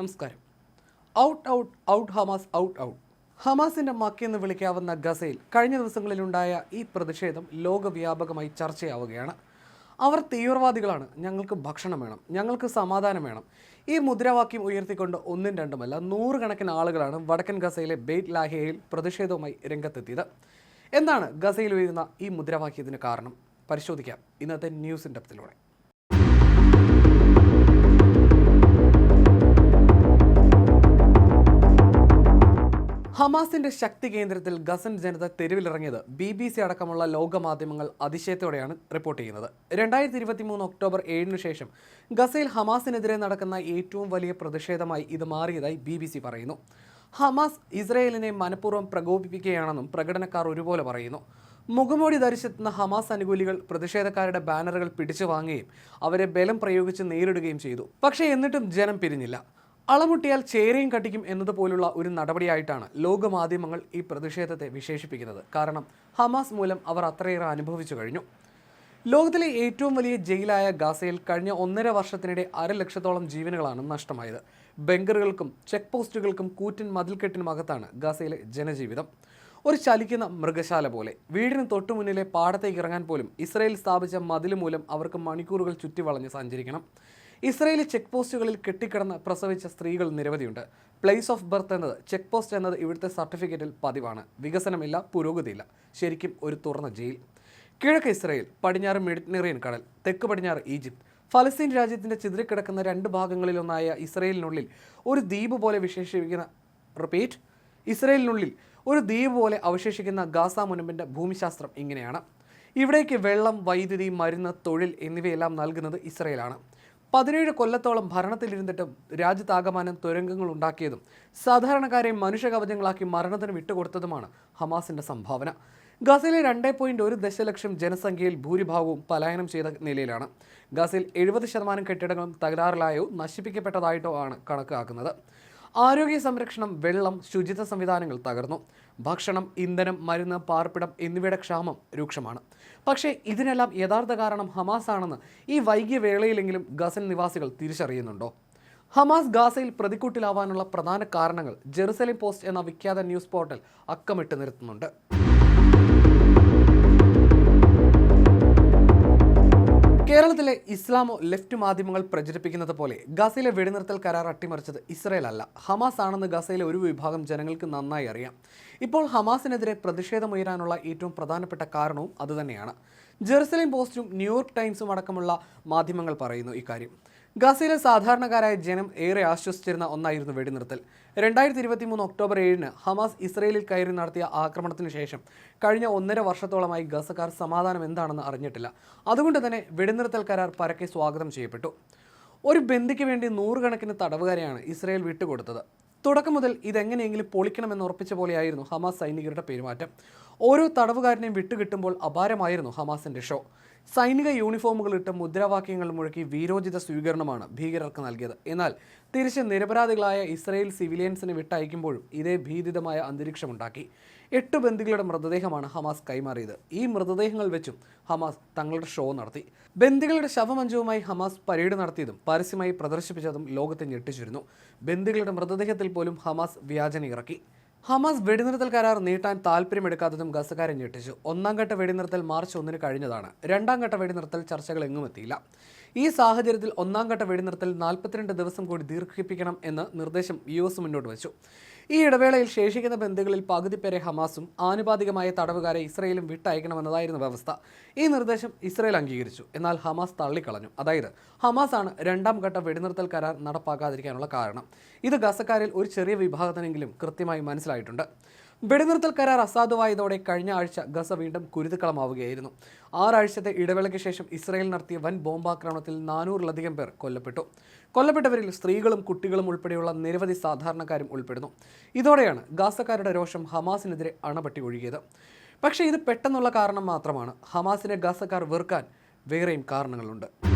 നമസ്കാരം. Out out out Hamas out out ഹമാസിന്റെ മക്കെന്ന് വിളിക്കാവുന്ന ഗസയിൽ കഴിഞ്ഞ ദിവസങ്ങളിലുണ്ടായ ഈ പ്രതിഷേധം ലോകവ്യാപകമായി ചർച്ചയാവുകയാണ്. അവർ തീവ്രവാദികളാണ്. ഞങ്ങൾക്ക് ഭക്ഷണം വേണം. ഞങ്ങൾക്ക് സമാധാനം വേണം. ഈ മുദ്രാവാക്യം ഉയർത്തിക്കൊണ്ട് ഒന്നും രണ്ടുമല്ല നൂറുകണക്കിന് ആളുകളാണ് വടക്കൻ ഗസയിലെ ബെയ്റ്റ് ലാഹിയയിൽ പ്രതിഷേധവുമായി രംഗത്തെത്തിയത്. എന്താണ് ഗസയിൽ ഉയരുന്ന ഈ മുദ്രാവാക്യത്തിന് കാരണം? പരിശോധിക്കാം. ഇന്നത്തെ ന്യൂസ് ഡെപ്തിലൂടെ. ഹമാസിന്റെ ശക്തി കേന്ദ്രത്തിൽ ഗസൻ ജനത തെരുവിലിറങ്ങിയത് ബി ബി സി അടക്കമുള്ള ലോകമാധ്യമങ്ങൾ അതിശയത്തോടെയാണ് റിപ്പോർട്ട് ചെയ്യുന്നത്. രണ്ടായിരത്തി ഇരുപത്തി മൂന്ന് ഒക്ടോബർ ഏഴിന് ശേഷം ഗസയിൽ ഹമാസിനെതിരെ നടക്കുന്ന ഏറ്റവും വലിയ പ്രതിഷേധമായി ഇത് മാറിയതായി ബി ബി സി പറയുന്നു. ഹമാസ് ഇസ്രയേലിനെ മനഃപൂർവം പ്രകോപിപ്പിക്കുകയാണെന്നും പ്രകടനക്കാർ ഒരുപോലെ പറയുന്നു. മുഖമൂടി ധരിച്ചെത്തുന്ന ഹമാസ് അനുകൂലികൾ പ്രതിഷേധക്കാരുടെ ബാനറുകൾ പിടിച്ചു വാങ്ങുകയും അവരെ ബലം പ്രയോഗിച്ച് നേരിടുകയും ചെയ്തു. പക്ഷേ എന്നിട്ടും ജനം പിരിഞ്ഞില്ല. അളമുട്ടിയാൽ ചേരയും കട്ടിക്കും എന്നതുപോലുള്ള ഒരു നടപടിയായിട്ടാണ് ലോകമാധ്യമങ്ങൾ ഈ പ്രതിഷേധത്തെ വിശേഷിപ്പിക്കുന്നത്. കാരണം ഹമാസ് മൂലം അവർ അത്രയേറെ അനുഭവിച്ചു കഴിഞ്ഞു. ലോകത്തിലെ ഏറ്റവും വലിയ ജയിലായ ഗാസയിൽ കഴിഞ്ഞ ഒന്നര വർഷത്തിനിടെ അര ലക്ഷത്തോളം ജീവനുകളാണ് നഷ്ടമായത്. ബങ്കറുകൾക്കും ചെക്ക് പോസ്റ്റുകൾക്കും കൂറ്റൻ മതിൽക്കെട്ടിനുമകത്താണ് ഗാസയിലെ ജനജീവിതം. ഒരു ചലിക്കുന്ന മൃഗശാല പോലെ. വീടിന് തൊട്ടു മുന്നിലെ പാടത്തേക്ക് ഇറങ്ങാൻ പോലും ഇസ്രയേൽ സ്ഥാപിച്ച മതിൽ മൂലം അവർക്ക് മണിക്കൂറുകൾ ചുറ്റി വളഞ്ഞ് സഞ്ചരിക്കണം. ഇസ്രായേലി ചെക്ക് പോസ്റ്റുകളിൽ കെട്ടിക്കിടന്ന് പ്രസവിച്ച സ്ത്രീകൾ നിരവധിയുണ്ട്. പ്ലേസ് ഓഫ് ബർത്ത് എന്നത് ചെക്ക് പോസ്റ്റ് എന്നത് ഇവിടുത്തെ സർട്ടിഫിക്കറ്റിൽ പതിവാണ്. വികസനമില്ല പുരോഗതിയില്ല. ശരിക്കും ഒരു തുറന്ന ജയിൽ. കിഴക്ക് ഇസ്രയേൽ പടിഞ്ഞാറ് മെഡിറ്ററേനിയൻ കടൽ തെക്ക് പടിഞ്ഞാറ് ഈജിപ്ത്. ഫലസ്തീൻ രാജ്യത്തിന്റെ ചിതറിക്കിടക്കുന്ന രണ്ട് ഭാഗങ്ങളിലൊന്നായ ഇസ്രയേലിനുള്ളിൽ ഒരു ദ്വീപ് പോലെ വിശേഷിപ്പിക്കുന്ന റിപ്പീറ്റ് ഇസ്രയേലിനുള്ളിൽ ഒരു ദ്വീപ് പോലെ അവശേഷിക്കുന്ന ഗാസ മുനമ്പിന്റെ ഭൂമിശാസ്ത്രം ഇങ്ങനെയാണ്. ഇവിടേക്ക് വെള്ളം വൈദ്യുതി മരുന്ന് തൊഴിൽ എന്നിവയെല്ലാം നൽകുന്നത് ഇസ്രയേലാണ്. പതിനേഴ് കൊല്ലത്തോളം ഭരണത്തിലിരുന്നിട്ടും രാജ്യത്താകമാനം തുരങ്കങ്ങൾ ഉണ്ടാക്കിയതും സാധാരണക്കാരെ മനുഷ്യകവചങ്ങളാക്കി മരണത്തിന് വിട്ടുകൊടുത്തതുമാണ് ഹമാസിന്റെ സംഭാവന. ഗസയിലെ രണ്ടേ പോയിന്റ് ഒരു ദശലക്ഷം ജനസംഖ്യയിൽ ഭൂരിഭാഗവും പലായനം ചെയ്ത നിലയിലാണ്. ഗസയിൽ എഴുപത് ശതമാനം കെട്ടിടങ്ങളും തകരാറിലായോ നശിപ്പിക്കപ്പെട്ടതായിട്ടോ ആണ് കണക്കാക്കുന്നത്. ആരോഗ്യ സംരക്ഷണം വെള്ളം ശുചിത്വ സംവിധാനങ്ങൾ തകർന്നു. ഭക്ഷണം ഇന്ധനം മരുന്ന് പാർപ്പിടം എന്നിവയുടെ ക്ഷാമം രൂക്ഷമാണ്. പക്ഷേ ഇതിനെല്ലാം യഥാർത്ഥ കാരണം ഹമാസ് ആണെന്ന് ഈ വൈകിയ വേളയിലെങ്കിലും ഗസൻ നിവാസികൾ തിരിച്ചറിയുന്നുണ്ടോ? ഹമാസ് ഗാസയിൽ പ്രതിക്കൂട്ടിലാവാനുള്ള പ്രധാന കാരണങ്ങൾ ജെറുസലേം പോസ്റ്റ് എന്ന വിഖ്യാത ന്യൂസ് പോർട്ടൽ അക്കമിട്ട് നിർത്തുന്നുണ്ട് കേരളത്തിലെ ഇസ്ലാമോ ലെഫ്റ്റ് മാധ്യമങ്ങൾ പ്രചരിപ്പിക്കുന്നത് പോലെ ഗസയിലെ വെടിനിർത്തൽ കരാർ അട്ടിമറിച്ചത് ഇസ്രയേൽ അല്ല. ഹമാസ് ആണെന്ന് ഗസയിലെ ഒരു വിഭാഗം ജനങ്ങൾക്ക് നന്നായി അറിയാം. ഇപ്പോൾ ഹമാസിനെതിരെ പ്രതിഷേധമുയരാനുള്ള ഏറ്റവും പ്രധാനപ്പെട്ട കാരണവും അതുതന്നെയാണ്. ജെറുസലേം പോസ്റ്റും ന്യൂയോർക്ക് ടൈംസും അടക്കമുള്ള മാധ്യമങ്ങൾ പറയുന്നു ഇക്കാര്യം. ഗസയിലെ സാധാരണക്കാരായ ജനം ഏറെ ആശ്വസിച്ചിരുന്ന ഒന്നായിരുന്നു വെടിനിർത്തൽ. രണ്ടായിരത്തി ഇരുപത്തി മൂന്ന് ഒക്ടോബർ ഏഴിന് ഹമാസ് ഇസ്രയേലിൽ കയറി നടത്തിയ ആക്രമണത്തിന് ശേഷം കഴിഞ്ഞ ഒന്നര വർഷത്തോളമായി ഗസക്കാർ സമാധാനം എന്താണെന്ന് അറിഞ്ഞിട്ടില്ല. അതുകൊണ്ട് തന്നെ വെടിനിർത്തൽ കരാർ പരക്കെ സ്വാഗതം ചെയ്യപ്പെട്ടു. ഒരു ബന്ദിക്ക് വേണ്ടി നൂറുകണക്കിന് തടവുകാരെയാണ് ഇസ്രയേൽ വിട്ടുകൊടുത്തത്. തുടക്കം മുതൽ ഇതെങ്ങനെയെങ്കിലും പൊളിക്കണമെന്ന് ഉറപ്പിച്ച പോലെയായിരുന്നു ഹമാസ് സൈനികരുടെ പെരുമാറ്റം. ഓരോ തടവുകാരനെയും വിട്ടുകിട്ടുമ്പോൾ അപാരമായിരുന്നു ഹമാസിന്റെ ഷോ. സൈനിക യൂണിഫോമുകൾ ഇട്ട് മുദ്രാവാക്യങ്ങൾ മുഴക്കി വീരോചിത സ്വീകരണമാണ് ഭീകരർക്ക് നൽകിയത്. എന്നാൽ തിരിച്ച് നിരപരാധികളായ ഇസ്രയേൽ സിവിലിയൻസിനെ വിട്ടയക്കുമ്പോഴും ഇതേ ഭീതിതമായ അന്തരീക്ഷമുണ്ടാക്കി. എട്ട് ബന്ദികളുടെ മൃതദേഹമാണ് ഹമാസ് കൈമാറിയത്. ഈ മൃതദേഹങ്ങൾ വെച്ചും ഹമാസ് തങ്ങളുടെ ഷോ നടത്തി. ബന്ദികളുടെ ശവമഞ്ചവുമായി ഹമാസ് പരേഡ് നടത്തിയതും പരസ്യമായി പ്രദർശിപ്പിച്ചതും ലോകത്തെ ഞെട്ടിച്ചിരുന്നു. ബന്ദികളുടെ മൃതദേഹത്തിൽ പോലും ഹമാസ് വ്യാജന ഇറക്കി. ഹമാസ് വെടിനിർത്തൽ കരാർ നീട്ടാൻ താല്പര്യമെടുക്കാത്തതും ഗസക്കാരെ ഞെട്ടിച്ചു. ഒന്നാം ഘട്ട വെടിനിർത്തൽ മാർച്ച് ഒന്നിന് കഴിഞ്ഞതാണ്. രണ്ടാം ഘട്ട വെടിനിർത്തൽ ചർച്ചകൾ എങ്ങും എത്തിയില്ല. ഈ സാഹചര്യത്തിൽ ഒന്നാം ഘട്ട വെടിനിർത്തൽ നാൽപ്പത്തിരണ്ട് ദിവസം കൂടി ദീർഘിപ്പിക്കണം എന്ന് നിർദ്ദേശം യു എസ് മുന്നോട്ട് വച്ചു. ഈ ഇടവേളയിൽ ശേഷിക്കുന്ന ബന്ധുക്കളിൽ പകുതി പേരെ ഹമാസും ആനുപാതികമായ തടവുകാരെ ഇസ്രയേലും വിട്ടയക്കണമെന്നതായിരുന്നു വ്യവസ്ഥ. ഈ നിർദ്ദേശം ഇസ്രയേൽ അംഗീകരിച്ചു. എന്നാൽ ഹമാസ് തള്ളിക്കളഞ്ഞു. അതായത് ഹമാസ് ആണ് രണ്ടാം ഘട്ട വെടിനിർത്തൽ കരാർ നടപ്പാക്കാതിരിക്കാനുള്ള കാരണം. ഇത് ഗസക്കാരിൽ ഒരു ചെറിയ വിഭാഗത്തിനെങ്കിലും കൃത്യമായി മനസ്സിലായിട്ടുണ്ട്. വെടിനിർത്തൽ കരാർ അസാധുവായതോടെ കഴിഞ്ഞ ആഴ്ച ഗസ വീണ്ടും കുരുതുക്കളമാവുകയായിരുന്നു. ആറാഴ്ചത്തെ ഇടവേളയ്ക്ക് ശേഷം ഇസ്രായേൽ നടത്തിയ വൻ ബോംബാക്രമണത്തിൽ നാനൂറിലധികം പേർ കൊല്ലപ്പെട്ടു. കൊല്ലപ്പെട്ടവരിൽ സ്ത്രീകളും കുട്ടികളും ഉൾപ്പെടെയുള്ള നിരവധി സാധാരണക്കാരും ഉൾപ്പെടുന്നു. ഇതോടെയാണ് ഗാസക്കാരുടെ രോഷം ഹമാസിനെതിരെ അണപട്ടി ഒഴുകിയത്. പക്ഷേ ഇത് പെട്ടെന്നുള്ള കാരണം മാത്രമാണ്. ഹമാസിനെ ഗാസക്കാർ വെറുക്കാൻ വേറെയും കാരണങ്ങളുണ്ട്.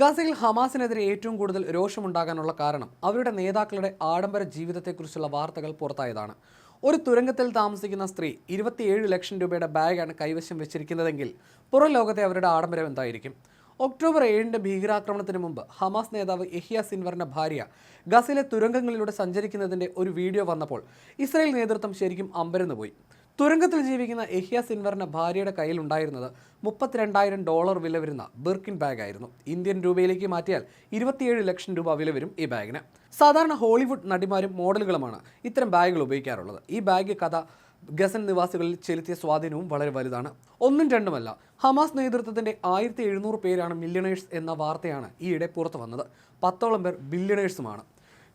ഗസയിൽ ഹമാസിനെതിരെ ഏറ്റവും കൂടുതൽ രോഷമുണ്ടാകാനുള്ള കാരണം അവരുടെ നേതാക്കളുടെ ആഡംബര ജീവിതത്തെക്കുറിച്ചുള്ള വാർത്തകൾ പുറത്തായതാണ്. ഒരു തുരങ്കത്തിൽ താമസിക്കുന്ന സ്ത്രീ ഇരുപത്തിയേഴ് ലക്ഷം രൂപയുടെ ബാഗാണ് കൈവശം വെച്ചിരിക്കുന്നതെങ്കിൽ പുറം ലോകത്തെ അവരുടെ ആഡംബരം എന്തായിരിക്കും? ഒക്ടോബർ ഏഴിന്റെ ഭീകരാക്രമണത്തിന് മുമ്പ് ഹമാസ് നേതാവ് എഹിയ സിൻവറിന്റെ ഭാര്യ ഗസയിലെ തുരങ്കങ്ങളിലൂടെ സഞ്ചരിക്കുന്നതിന്റെ ഒരു വീഡിയോ വന്നപ്പോൾ ഇസ്രായേൽ നേതൃത്വം ശരിക്കും അമ്പരന്ന് പോയി തുരങ്കത്തിൽ ജീവിക്കുന്ന എഹിയ സിൻവറിന്റെ ഭാര്യയുടെ കയ്യിൽ ഉണ്ടായിരുന്നത് മുപ്പത്തിരണ്ടായിരം ഡോളർ വില വരുന്ന ബിർക്കിൻ ബാഗ് ആയിരുന്നു ഇന്ത്യൻ രൂപയിലേക്ക് മാറ്റിയാൽ ഇരുപത്തിയേഴ് ലക്ഷം രൂപ വില വരും ഈ ബാഗിന്. സാധാരണ ഹോളിവുഡ് നടിമാരും മോഡലുകളുമാണ് ഇത്തരം ബാഗുകൾ ഉപയോഗിക്കാറുള്ളത്. ഈ ബാഗ് കഥ ഗസൻ നിവാസികളിൽ ചെലുത്തിയ സ്വാധീനവും വളരെ വലുതാണ്. ഒന്നും രണ്ടുമല്ല ഹമാസ് നേതൃത്വത്തിന്റെ ആയിരത്തി എഴുന്നൂറ് പേരാണ് മില്യണേഴ്സ് എന്ന വാർത്തയാണ് ഈയിടെ പുറത്തു വന്നത് പത്തോളം പേർ ബില്യണേഴ്സുമാണ്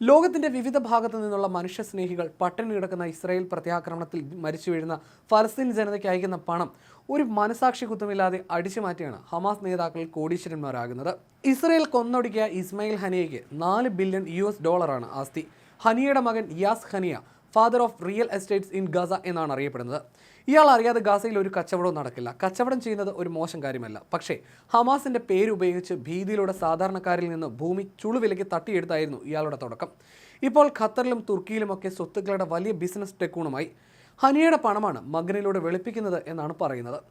ലോകത്തിന്റെ വിവിധ ഭാഗത്തു നിന്നുള്ള മനുഷ്യസ്നേഹികൾ പട്ടിണി കിടക്കുന്ന ഇസ്രായേൽ പ്രത്യാക്രമണത്തിൽ മരിച്ചു വീഴുന്ന ഫലസ്തീൻ ജനതയ്ക്ക് അയക്കുന്ന പണം ഒരു മനസാക്ഷി കുത്തമില്ലാതെ അടിച്ചു മാറ്റിയാണ് ഹമാസ് നേതാക്കൾ കോടീശ്വരന്മാരാകുന്നത്. ഇസ്രായേൽ കൊന്നൊടുക്കിയ ഇസ്മയിൽ ഹനിയയ്ക്ക് നാല് ബില്യൺ യു എസ് ഡോളറാണ് ആസ്തി. ഹനിയയുടെ മകൻ യാസ് Haniya father of real estates in Gaza എന്നാണ് അറിയപ്പെടുന്നത്. ഇയാൾ അറിയാതെ ഗാസയിൽ ഒരു കച്ചവടവും നടക്കില്ല. കച്ചവടം ചെയ്യുന്നത് ഒരു മോശം കാര്യമല്ല. പക്ഷേ ഹമാസിന്റെ പേരുപയോഗിച്ച് ഭീതിയിലൂടെ സാധാരണക്കാരിൽ നിന്ന് ഭൂമി ചുളുവിലയ്ക്ക് തട്ടിയെടുത്തായിരുന്നു ഇയാളുടെ തുടക്കം. ഇപ്പോൾ ഖത്തറിലും തുർക്കിയിലുമൊക്കെ സ്വത്തുക്കളുടെ വലിയ ബിസിനസ് ടെക്കൂണുമായി ഹനിയുടെ പണമാണ് മകനിലൂടെ വെളുപ്പിക്കുന്നത് എന്നാണ് പറയുന്നത്.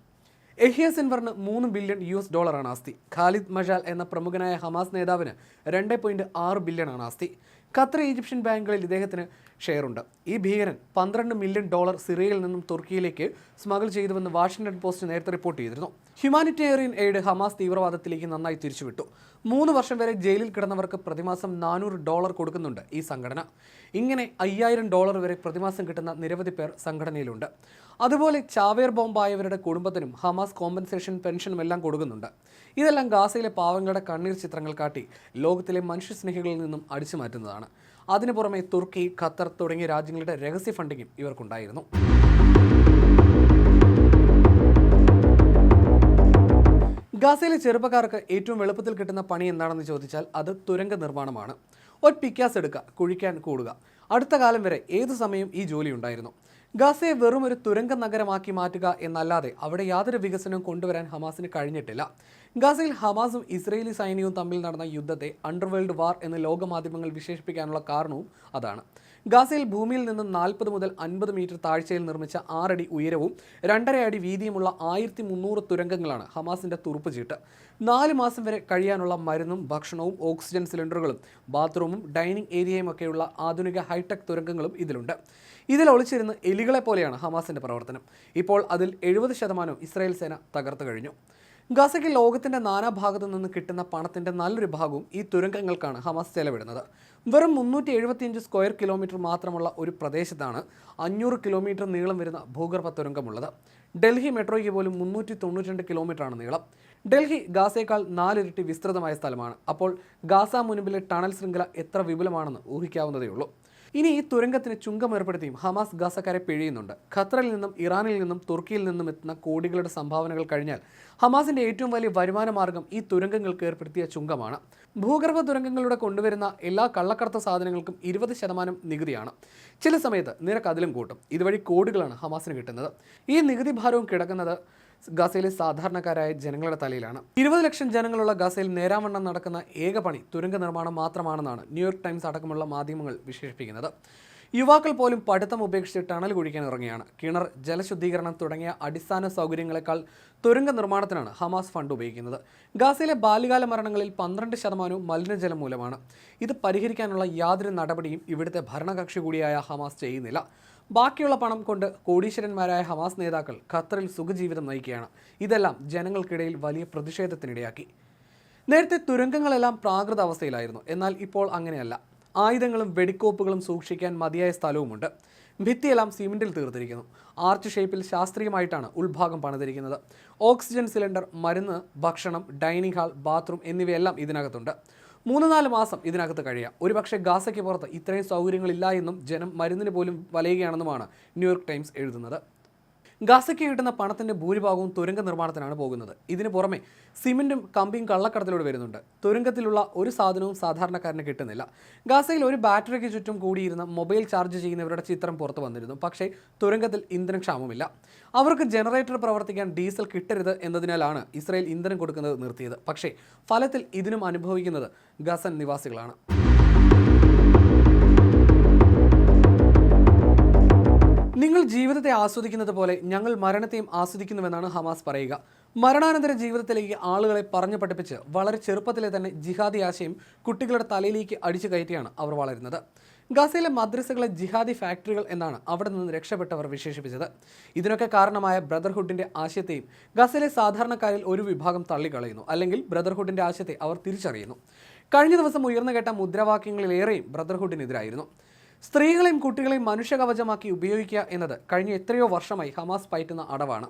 എഹിയ സിൻവറിന് മൂന്ന് ബില്യൺ യു എസ് ഡോളറാണ് ആസ്തി. ഖാലിദ് മഷാൽ എന്ന പ്രമുഖനായ ഹമാസ് നേതാവിന് രണ്ട് പോയിന്റ് ആറ് ബില്യണാണ് ആസ്തി. ഖത്തർ ഈജിപ്ഷ്യൻ ബാങ്കുകളിൽ ഇദ്ദേഹത്തിന് ഷെയറുണ്ട്. ഈ ഭീകരൻ പന്ത്രണ്ട് മില്യൺ ഡോളർ സിറിയയിൽ നിന്നും തുർക്കിയിലേക്ക് സ്മഗിൾ ചെയ്തുവെന്ന് വാഷിംഗ്ടൺ പോസ്റ്റ് നേരത്തെ റിപ്പോർട്ട് ചെയ്തിരുന്നു. ഹ്യൂമാനിറ്റേറിയൻ എയ്ഡ് ഹമാസ് തീവ്രവാദത്തിലേക്ക് നന്നായി തിരിച്ചുവിട്ടു. മൂന്ന് വർഷം വരെ ജയിലിൽ കിടന്നവർക്ക് പ്രതിമാസം നാനൂറ് ഡോളർ കൊടുക്കുന്നുണ്ട് ഈ സംഘടന. ഇങ്ങനെ അയ്യായിരം ഡോളർ വരെ പ്രതിമാസം കിട്ടുന്ന നിരവധി പേർ സംഘടനയിലുണ്ട്. അതുപോലെ ചാവേർ ബോംബായവരുടെ കുടുംബത്തിനും ഹമാസ് കോമ്പൻസേഷൻ പെൻഷനും എല്ലാം കൊടുക്കുന്നുണ്ട്. ഇതെല്ലാം ഗാസയിലെ പാവങ്ങളുടെ കണ്ണീർ ചിത്രങ്ങൾ കാട്ടി ലോകത്തിലെ മനുഷ്യസ്നേഹികളിൽ നിന്നും അടിച്ചു മാറ്റുന്നതാണ്. അതിനു പുറമെ തുർക്കി ഖത്തർ തുടങ്ങിയ രാജ്യങ്ങളുടെ രഹസ്യ ഫണ്ടിങ്ങും ഇവർക്കുണ്ടായിരുന്നു. ഗാസയിലെ ചെറുപ്പക്കാർക്ക് ഏറ്റവും എളുപ്പത്തിൽ കിട്ടുന്ന പണി എന്താണെന്ന് ചോദിച്ചാൽ അത് തുരങ്ക നിർമ്മാണമാണ്. ഒരു പിക്കാസ് എടുക്കുക കുഴിക്കാൻ കൂടുക. അടുത്ത കാലം വരെ ഏതു സമയം ഈ ജോലി ഉണ്ടായിരുന്നു? ഗാസയെ വെറും ഒരു തുരങ്ക നഗരമാക്കി മാറ്റുക എന്നല്ലാതെ അവിടെ യാതൊരു വികസനവും കൊണ്ടുവരാൻ ഹമാസിന് കഴിഞ്ഞിട്ടില്ല. ഗാസയിൽ ഹമാസും ഇസ്രയേലി സൈന്യവും തമ്മിൽ നടന്ന യുദ്ധത്തെ അണ്ടർവേൾഡ് വാർ എന്ന് ലോകമാധ്യമങ്ങൾ വിശേഷിപ്പിക്കാനുള്ള കാരണവും അതാണ്. ഗാസയിൽ ഭൂമിയിൽ നിന്ന് നാൽപ്പത് മുതൽ അൻപത് മീറ്റർ താഴ്ചയിൽ നിർമ്മിച്ച ആറടി ഉയരവും രണ്ടര അടി വീതിയുമുള്ള ആയിരത്തി മുന്നൂറ് തുരങ്കങ്ങളാണ് ഹമാസിന്റെ തുറുപ്പ് ചീട്ട് നാല് മാസം വരെ കഴിയാനുള്ള മരുന്നും ഭക്ഷണവും ഓക്സിജൻ സിലിണ്ടറുകളും ബാത്റൂമും ഡൈനിങ് ഏരിയയും ഒക്കെയുള്ള ആധുനിക ഹൈടെക് തുരങ്കങ്ങളും ഇതിലുണ്ട്. ഇതിൽ ഒളിച്ചിരുന്ന് എലികളെ പോലെയാണ് ഹമാസിന്റെ പ്രവർത്തനം. ഇപ്പോൾ അതിൽ എഴുപത് ശതമാനവും ഇസ്രായേൽ സേന തകർത്തു കഴിഞ്ഞു. ഗസയ്ക്ക് ലോകത്തിന്റെ നാനാഭാഗത്തു നിന്ന് കിട്ടുന്ന പണത്തിന്റെ നല്ലൊരു ഭാഗവും ഈ തുരങ്കങ്ങൾക്കാണ് ഹമാസ് ചെലവിടുന്നത്. വെറും മുന്നൂറ്റി എഴുപത്തിയഞ്ച് സ്ക്വയർ കിലോമീറ്റർ മാത്രമുള്ള ഒരു പ്രദേശത്താണ് അഞ്ഞൂറ് കിലോമീറ്റർ നീളം വരുന്ന ഭൂഗർഭ തുരങ്കമുള്ളത്. ഡൽഹി മെട്രോയ്ക്ക് പോലും മുന്നൂറ്റി തൊണ്ണൂറ്റി കിലോമീറ്ററാണ് നീളം. ഡൽഹി ഗാസയേക്കാൾ നാലിരട്ടി വിസ്തൃതമായ സ്ഥലമാണ്. അപ്പോൾ ഗാസ മുൻപിലെ ടണൽ ശൃംഖല എത്ര വിപുലമാണെന്ന് ഊഹിക്കാവുന്നതേ ഉള്ളൂ ഇനി ഈ തുരങ്കത്തിന് ചുങ്കം ഏർപ്പെടുത്തിയും ഹമാസ് ഗാസക്കാരെ പിഴിയുന്നുണ്ട്. ഖത്തറിൽ നിന്നും ഇറാനിൽ നിന്നും തുർക്കിയിൽ നിന്നും എത്തുന്ന കോടികളുടെ സംഭാവനകൾ കഴിഞ്ഞാൽ ഹമാസിന്റെ ഏറ്റവും വലിയ വരുമാന മാർഗം ഈ തുരങ്കങ്ങൾക്ക് ഏർപ്പെടുത്തിയ ചുങ്കമാണ്. ഭൂഗർഭ തുരങ്കങ്ങളിലൂടെ കൊണ്ടുവരുന്ന എല്ലാ കള്ളക്കടത്ത സാധനങ്ങൾക്കും ഇരുപത് ശതമാനം നികുതിയാണ്. ചില സമയത്ത് നിരക്ക് അതിലും കൂട്ടും. ഇതുവഴി കോടികളാണ് ഹമാസിന് കിട്ടുന്നത്. ഈ നികുതി ഭാരവും കിടക്കുന്നത് ഗസയിലെ സാധാരണക്കാരായ ജനങ്ങളുടെ തലയിലാണ്. ഇരുപത് ലക്ഷം ജനങ്ങളുള്ള ഗസയിൽ നേരാവണ്ണം നടക്കുന്ന ഏക പണി തുരങ്ക നിർമ്മാണം മാത്രമാണെന്നാണ് ന്യൂയോർക്ക് ടൈംസ് അടക്കമുള്ള മാധ്യമങ്ങൾ വിശേഷിപ്പിക്കുന്നത്. യുവാക്കൾ പോലും പഠിത്തം ഉപേക്ഷിച്ച് ടണൽ കുഴിക്കാൻ ഇറങ്ങിയാണ് കിണർ ജലശുദ്ധീകരണം തുടങ്ങിയ അടിസ്ഥാന സൗകര്യങ്ങളെക്കാൾ തുരങ്ക നിർമ്മാണത്തിനാണ് ഹമാസ് ഫണ്ട് ഉപയോഗിക്കുന്നത്. ഗാസയിലെ ബാല്യകാല മരണങ്ങളിൽ പന്ത്രണ്ട് ശതമാനവും മലിനജലം മൂലമാണ്. ഇത് പരിഹരിക്കാനുള്ള യാതൊരു നടപടിയും ഇവിടുത്തെ ഭരണകക്ഷി കൂടിയായ ഹമാസ് ചെയ്യുന്നില്ല. ബാക്കിയുള്ള പണം കൊണ്ട് കോടീശ്വരന്മാരായ ഹമാസ് നേതാക്കൾ ഖത്തറിൽ സുഖജീവിതം നയിക്കുകയാണ്. ഇതെല്ലാം ജനങ്ങൾക്കിടയിൽ വലിയ പ്രതിഷേധത്തിനിടയാക്കി. നേരത്തെ തുരങ്കങ്ങളെല്ലാം പ്രാകൃത അവസ്ഥയിലായിരുന്നു. എന്നാൽ ഇപ്പോൾ അങ്ങനെയല്ല. ആയുധങ്ങളും വെടിക്കോപ്പുകളും സൂക്ഷിക്കാൻ മതിയായ സ്ഥലവുമുണ്ട്. ഭിത്തിയെല്ലാം സിമെന്റിൽ തീർത്തിരിക്കുന്നു. ആർച്ച് ഷേപ്പിൽ ശാസ്ത്രീയമായിട്ടാണ് ഉൾഭാഗം പണിതിരിക്കുന്നത്. ഓക്സിജൻ സിലിണ്ടർ മരുന്ന് ഭക്ഷണം ഡൈനിങ് ഹാൾ ബാത്റൂം എന്നിവയെല്ലാം ഇതിനകത്തുണ്ട്. മൂന്ന് നാല് മാസം ഇതിനകത്ത് കഴിയാം. ഒരുപക്ഷെ ഗാസയ്ക്ക് പുറത്ത് ഇത്രയും സൗകര്യങ്ങളില്ല എന്നും ജനം മരുന്നിന് പോലും വലയുകയാണെന്നുമാണ് ന്യൂയോർക്ക് ടൈംസ് എഴുതുന്നത്. ഗാസയ്ക്ക് കിട്ടുന്ന പണത്തിന്റെ ഭൂരിഭാഗവും തുരങ്ക നിർമ്മാണത്തിനാണ് പോകുന്നത്. ഇതിന് പുറമെ സിമെന്റും കമ്പിയും കള്ളക്കടത്തിലൂടെ വരുന്നുണ്ട്. തുരങ്കത്തിലുള്ള ഒരു സാധനവും സാധാരണക്കാരന് കിട്ടുന്നില്ല. ഗാസയിൽ ഒരു ബാറ്ററിക്ക് ചുറ്റും കൂടിയിരുന്ന മൊബൈൽ ചാർജ് ചെയ്യുന്നവരുടെ ചിത്രം പുറത്തു വന്നിരുന്നു. പക്ഷേ തുരങ്കത്തിൽ ഇന്ധനക്ഷാമമില്ല. അവർക്ക് ജനറേറ്റർ പ്രവർത്തിക്കാൻ ഡീസൽ കിട്ടരുത് എന്നതിനാലാണ് ഇസ്രായേൽ ഇന്ധനം കൊടുക്കുന്നത് നിർത്തിയത്. പക്ഷേ ഫലത്തിൽ ഇതിനും അനുഭവിക്കുന്നത് ഗസൻ നിവാസികളാണ്. നിങ്ങൾ ജീവിതത്തെ ആസ്വദിക്കുന്നത് പോലെ ഞങ്ങൾ മരണത്തെയും ആസ്വദിക്കുന്നുവെന്നാണ് ഹമാസ് പറയുക. മരണാനന്തര ജീവിതത്തിലേക്ക് ആളുകളെ പറഞ്ഞു പഠിപ്പിച്ച് വളരെ ചെറുപ്പത്തിലെ തന്നെ ജിഹാദി ആശയം കുട്ടികളുടെ തലയിലേക്ക് അടിച്ചു കയറ്റിയാണ് അവർ വളരുന്നത്. ഗസയിലെ മദ്രസകളെ ജിഹാദി ഫാക്ടറികൾ എന്നാണ് അവിടെ നിന്ന് രക്ഷപ്പെട്ടവർ വിശേഷിപ്പിച്ചത്. ഇതിനൊക്കെ കാരണമായ ബ്രദർഹുഡിന്റെ ആശയത്തെയും ഗസയിലെ സാധാരണക്കാരിൽ ഒരു വിഭാഗം തള്ളിക്കളയുന്നു. അല്ലെങ്കിൽ ബ്രദർഹുഡിന്റെ ആശയത്തെ അവർ തിരിച്ചറിയുന്നു. കഴിഞ്ഞ ദിവസം ഉയർന്നു കേട്ട മുദ്രാവാക്യങ്ങളിലേറെയും ബ്രദർഹുഡിനെതിരായിരുന്നു. സ്ത്രീകളെയും കുട്ടികളെയും മനുഷ്യകവചമാക്കി ഉപയോഗിക്കുക എന്നത് കഴിഞ്ഞ എത്രയോ വർഷമായി ഹമാസ് പയറ്റുന്ന അടവാണ്.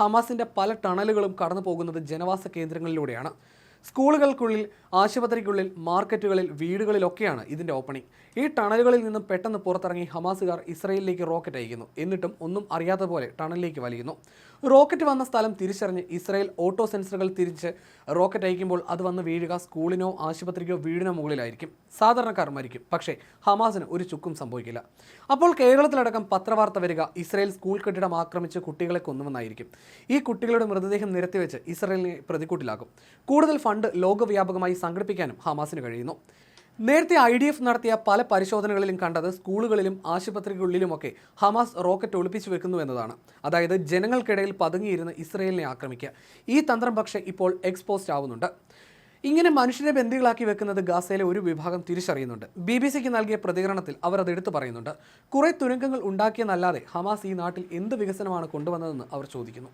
ഹമാസിന്റെ പല ടണലുകളും കടന്നു പോകുന്നത് ജനവാസ കേന്ദ്രങ്ങളിലൂടെയാണ്. സ്കൂളുകൾക്കുള്ളിൽ ആശുപത്രിക്കുള്ളിൽ മാർക്കറ്റുകളിൽ വീടുകളിലൊക്കെയാണ് ഇതിന്റെ ഓപ്പണിംഗ്. ഈ ടണലുകളിൽ നിന്നും പെട്ടെന്ന് പുറത്തിറങ്ങി ഹമാസുകാർ ഇസ്രയേലിലേക്ക് റോക്കറ്റ് അയക്കുന്നു. എന്നിട്ടും ഒന്നും അറിയാത്ത പോലെ ടണലിലേക്ക് വലിയുന്നു. റോക്കറ്റ് വന്ന സ്ഥലം തിരിച്ചറിഞ്ഞ് ഇസ്രയേൽ ഓട്ടോ സെൻസറുകൾ തിരിച്ച് റോക്കറ്റ് അയക്കുമ്പോൾ അത് വന്ന് വീഴുക സ്കൂളിനോ ആശുപത്രിക്കോ വീടിനോ മുകളിലായിരിക്കും. സാധാരണക്കാർ മരിക്കും. പക്ഷേ ഹമാസിന് ഒരു ചുക്കും സംഭവിക്കില്ല. അപ്പോൾ കേരളത്തിലടക്കം പത്രവാർത്ത വരിക ഇസ്രയേൽ സ്കൂൾ കെട്ടിടം ആക്രമിച്ച് കുട്ടികളെ കൊന്നുവെന്നായിരിക്കും. ഈ കുട്ടികളുടെ മൃതദേഹം നിരത്തിവെച്ച് ഇസ്രയേലിനെ പ്രതിക്കൂട്ടിലാക്കും. കൂടുതൽ ഫണ്ട് ലോകവ്യാപകമായി സംഘടിപ്പിക്കാനും ഹമാസിന് കഴിയുന്നു. നേരത്തെ ഐ ഡി എഫ് നടത്തിയ പല പരിശോധനകളിലും കണ്ടത് സ്കൂളുകളിലും ആശുപത്രികളിലുമൊക്കെ ഹമാസ് റോക്കറ്റ് ഒളിപ്പിച്ചു വെക്കുന്നു എന്നതാണ്. അതായത് ജനങ്ങൾക്കിടയിൽ പതുങ്ങിയിരുന്ന് ഇസ്രയേലിനെ ആക്രമിക്കുക. ഈ തന്ത്രം പക്ഷേ ഇപ്പോൾ എക്സ്പോസ്റ്റ് ആവുന്നുണ്ട്. ഇങ്ങനെ മനുഷ്യരെ ബന്ദികളാക്കി വെക്കുന്നത് ഗാസയിലെ ഒരു വിഭാഗം തിരിച്ചറിയുന്നുണ്ട്. ബി ബി സിക്ക് നൽകിയ പ്രതികരണത്തിൽ അവർ അത് എടുത്തു പറയുന്നുണ്ട്. കുറെ തുരങ്കങ്ങൾ ഉണ്ടാക്കിയെന്നല്ലാതെ ഹമാസ് ഈ നാട്ടിൽ എന്ത് വികസനമാണ് കൊണ്ടുവന്നതെന്ന് അവർ ചോദിക്കുന്നു.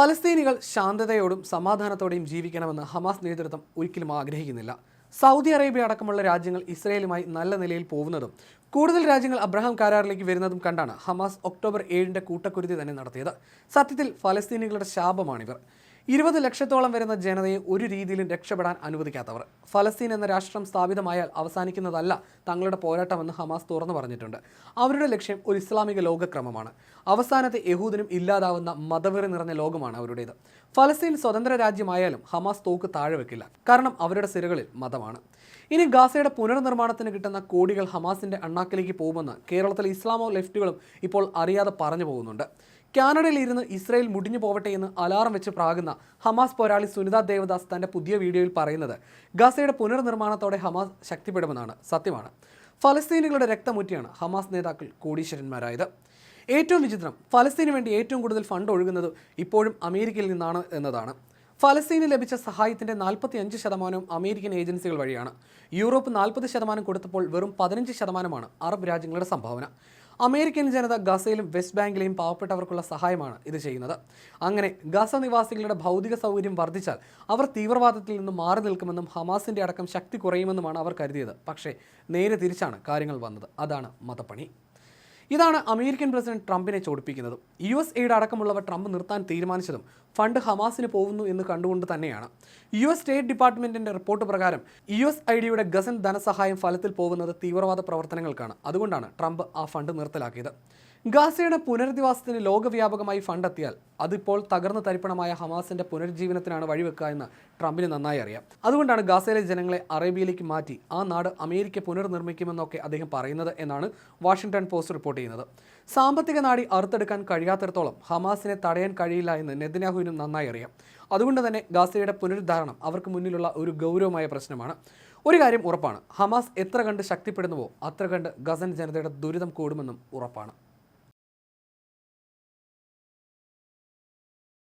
ഫലസ്തീനികൾ ശാന്തതയോടും സമാധാനത്തോടെയും ജീവിക്കണമെന്ന് ഹമാസ് നേതൃത്വം ഒരിക്കലും ആഗ്രഹിക്കുന്നില്ല. സൗദി അറേബ്യ അടക്കമുള്ള രാജ്യങ്ങൾ ഇസ്രയേലുമായി നല്ല നിലയിൽ പോകുന്നതും കൂടുതൽ രാജ്യങ്ങൾ അബ്രഹാം കരാറിലേക്ക് വരുന്നതും കണ്ടാണ് ഹമാസ് ഒക്ടോബർ ഏഴിന്റെ കൂട്ടക്കുരുതി തന്നെ നടത്തിയത്. സത്യത്തിൽ ഫലസ്തീനികളുടെ ശാപമാണിവർ. ഇരുപത് ലക്ഷത്തോളം വരുന്ന ജനതയെ ഒരു രീതിയിലും രക്ഷപ്പെടാൻ അനുവദിക്കാത്തവർ. ഫലസ്തീൻ എന്ന രാഷ്ട്രം സ്ഥാപിതമായാൽ അവസാനിക്കുന്നതല്ല തങ്ങളുടെ പോരാട്ടമെന്ന് ഹമാസ് തുറന്നു പറഞ്ഞിട്ടുണ്ട്. അവരുടെ ലക്ഷ്യം ഒരു ഇസ്ലാമിക ലോകക്രമമാണ്. അവസാനത്തെ യഹൂദിനും ഇല്ലാതാവുന്ന മതവെറി നിറഞ്ഞ ലോകമാണ് അവരുടേത്. ഫലസ്തീൻ സ്വതന്ത്ര രാജ്യമായാലും ഹമാസ് തോക്ക് താഴെ വെക്കില്ല. കാരണം അവരുടെ സിരകളിൽ മതമാണ്. ഇനി ഗാസയുടെ പുനർനിർമ്മാണത്തിന് കിട്ടുന്ന കോടികൾ ഹമാസിന്റെ അണ്ണാക്കിലേക്ക് പോകുമെന്ന് കേരളത്തിലെ ഇസ്ലാമോ ലെഫ്റ്റുകളും ഇപ്പോൾ അറിയാതെ പറഞ്ഞു പോകുന്നുണ്ട്. കാനഡയിൽ ഇരുന്ന് ഇസ്രായേൽ മുടിഞ്ഞു പോവട്ടെ എന്ന് അലാറം വെച്ച് പ്രാകുന്ന ഹമാസ് പോരാളി സുനിത ദേവദാസ് തന്റെ പുതിയ വീഡിയോയിൽ പറയുന്നത്. ഗസയുടെ പുനർനിർമ്മാണത്തോടെ ഹമാസ് ശക്തിപ്പെടുമെന്നാണ് സത്യമാണ്. ഫലസ്തീനികളുടെ രക്തമുറ്റിയാണ് ഹമാസ് നേതാക്കൾ കോടീശ്വരന്മാരായത്. ഏറ്റവും വിചിത്രം ഫലസ്തീന് വേണ്ടി ഏറ്റവും കൂടുതൽ ഫണ്ട് ഒഴുകുന്നത് ഇപ്പോഴും അമേരിക്കയിൽ നിന്നാണ് എന്നതാണ്. ഫലസ്തീന് ലഭിച്ച സഹായത്തിന്റെ നാൽപ്പത്തി അഞ്ച് ശതമാനവും അമേരിക്കൻ ഏജൻസികൾ വഴിയാണ്. യൂറോപ്പ് നാൽപ്പത് ശതമാനം കൊടുത്തപ്പോൾ വെറും പതിനഞ്ച് ശതമാനമാണ് അറബ് രാജ്യങ്ങളുടെ സംഭാവന. അമേരിക്കൻ ജനത ഗസയിലും വെസ്റ്റ് ബാങ്കിലെയും പാവപ്പെട്ടവർക്കുള്ള സഹായമാണ് ഇത് ചെയ്യുന്നത്. അങ്ങനെ ഗസ നിവാസികളുടെ ഭൗതിക സൗകര്യം വർദ്ധിച്ചാൽ അവർ തീവ്രവാദത്തിൽ നിന്ന് മാറി നിൽക്കുമെന്നും ഹമാസിന്റെ അടക്കം ശക്തി കുറയുമെന്നുമാണ് അവർ കരുതിയത്. പക്ഷേ നേരെ തിരിച്ചാണ് കാര്യങ്ങൾ വന്നത്. അതാണ് മതപ്പണി. ഇതാണ് അമേരിക്കൻ പ്രസിഡന്റ് ട്രംപിനെ ചോടിപ്പിക്കുന്നത്. യു എസ് എയ്ഡ് അടക്കമുള്ളവ ട്രംപ് നിർത്താൻ തീരുമാനിച്ചതും ഫണ്ട് ഹമാസിന് പോകുന്നു എന്ന് കണ്ടുകൊണ്ട് തന്നെയാണ്. യു എസ് സ്റ്റേറ്റ് ഡിപ്പാർട്ട്മെന്റിന്റെ റിപ്പോർട്ട് പ്രകാരം യു എസ് ഐ ഡിയുടെ ഗസൻ ധനസഹായം ഫലത്തിൽ പോകുന്നത് തീവ്രവാദ പ്രവർത്തനങ്ങൾക്കാണ്. അതുകൊണ്ടാണ് ട്രംപ് ആ ഫണ്ട് നിർത്തലാക്കിയത്. ഗാസയുടെ പുനരധിവാസത്തിന് ലോകവ്യാപകമായി ഫണ്ടെത്തിയാൽ അതിപ്പോൾ തകർന്നു തരിപ്പണമായ ഹമാസിന്റെ പുനരുജ്ജീവനത്തിനാണ് വഴിവെക്കുക എന്ന് ട്രംപിന് നന്നായി അറിയാം. അതുകൊണ്ടാണ് ഗാസയിലെ ജനങ്ങളെ അറേബ്യയിലേക്ക് മാറ്റി ആ നാട് അമേരിക്ക പുനർനിർമ്മിക്കുമെന്നൊക്കെ അദ്ദേഹം പറയുന്നത് എന്നാണ് വാഷിംഗ്ടൺ പോസ്റ്റ് റിപ്പോർട്ട് ചെയ്യുന്നത്. സാമ്പത്തിക നാടി അറുത്തെടുക്കാൻ കഴിയാത്തിടത്തോളം ഹമാസിനെ തടയാൻ കഴിയില്ല എന്ന് നെതന്യാഹുവിനും നന്നായി അറിയാം. അതുകൊണ്ട് തന്നെ ഗാസയുടെ പുനരുദ്ധാരണം അവർക്ക് മുന്നിലുള്ള ഒരു ഗൗരവമായ പ്രശ്നമാണ്. ഒരു കാര്യം ഉറപ്പാണ് ഹമാസ് എത്ര കണ്ട് ശക്തിപ്പെടുന്നുവോ അത്ര കണ്ട് ഗസൻ ജനതയുടെ ദുരിതം കൂടുമെന്നും ഉറപ്പാണ്.